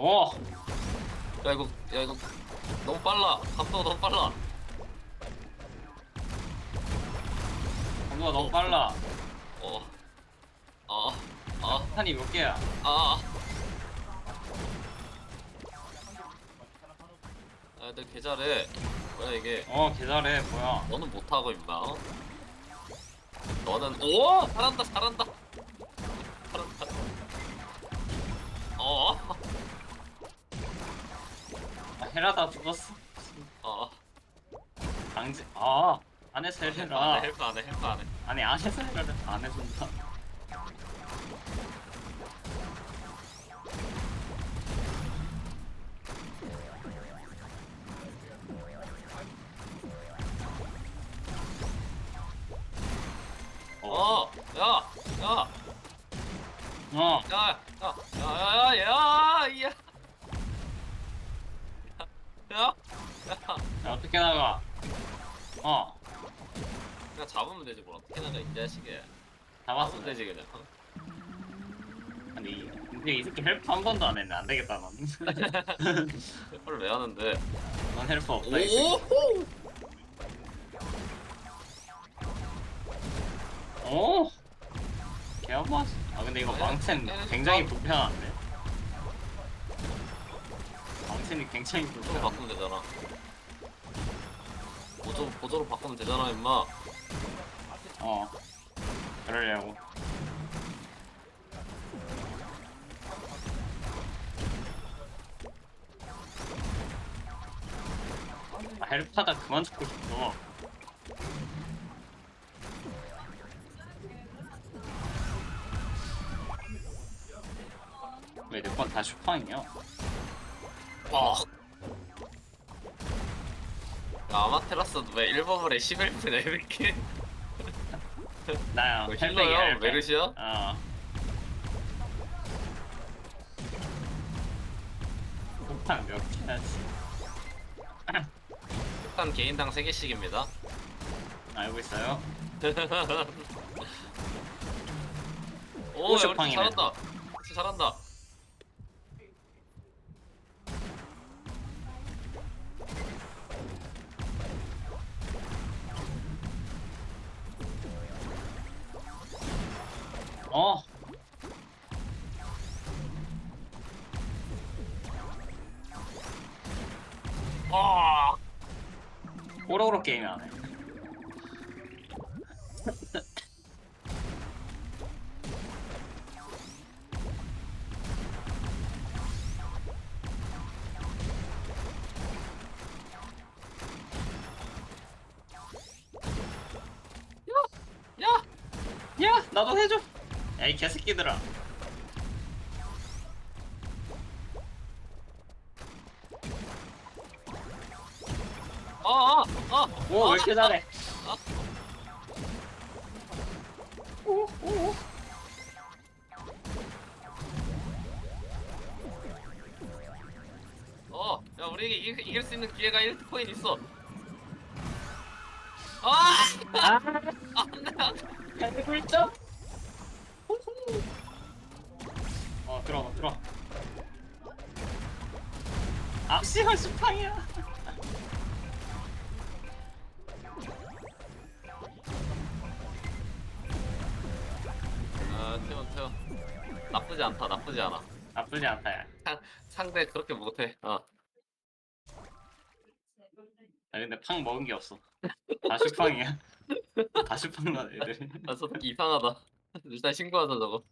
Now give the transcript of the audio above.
오야 이거 야 이거 너무 빨라 감도가 너무 빨라 감도가 너무 빨라 어아아아 탄이 몇 개야 아. 아, 내 계좌래. 뭐야 이게? 어 개잘해 뭐야 너는 못하고 임마. 어? 너는 오 잘한다. 잘한다. 헤라 다 죽었어 어. 강제 아 안에서 헤라 안해 헬프 안 해 헬프 안 해. 아니 안에서 헤라를 안 해준다 어. 야. 야. 어 야. 야. 야. 야. 야. 야. 야. 야. 야, 어떻게 나가 어 그냥 잡으면 되지 뭘 어떻게 나가 이 자식에. 잡았어 잡으면 되지 그냥. 아니 근데 이 새끼 헬프 한 번도 안 했네 안 되겠다 넌. 헬프를 왜 하는데? 넌 헬프 없다 이 새끼 오. 오 개엄마 아 근데 이거 망첸 굉장히 불편한데 망첸이 굉장히 보조로 바꾸면 되잖아. 보조 보조로 바꾸면 되잖아, 임마. 어. 그러려고. 아, 헬프하다 그만 죽고 싶어. 왜 내 건 다 슈퍼이냐 어. 아마테라스도 왜 1버블에 11분에 이렇게 나야 뭐 힐러요? 헬멧. 메르시야? 어 폭탄 몇 개야지 일단 개인당 3개씩입니다. 알고 있어요 오, 야, 우리 팀 쇼팡이네. 잘한다. 팀 잘한다. 어. 아, 오로오로 게임 하네 야, 야 나도 해줘 야 이 개새끼들아 아, 아, 아. 오왜 이렇게 잘해 아. 오오오 어, 야, 우리 이길, 이길 수 있는 기회가 1코인 있어. 아, 아 안 돼, 안 돼. 개굴점 어 들어 들어 악시가 수팡이야 아, 태원, 태원. 나쁘지 않다, 나쁘지 않아. 나쁘지 않다 야 상, 상대 그렇게 못해. 어. 아 근데 팡 먹은 게 없어 다 슈팡이야 다 슈팡 나 애들이 아, 저 이상하다. 일단 신고하자, 저거.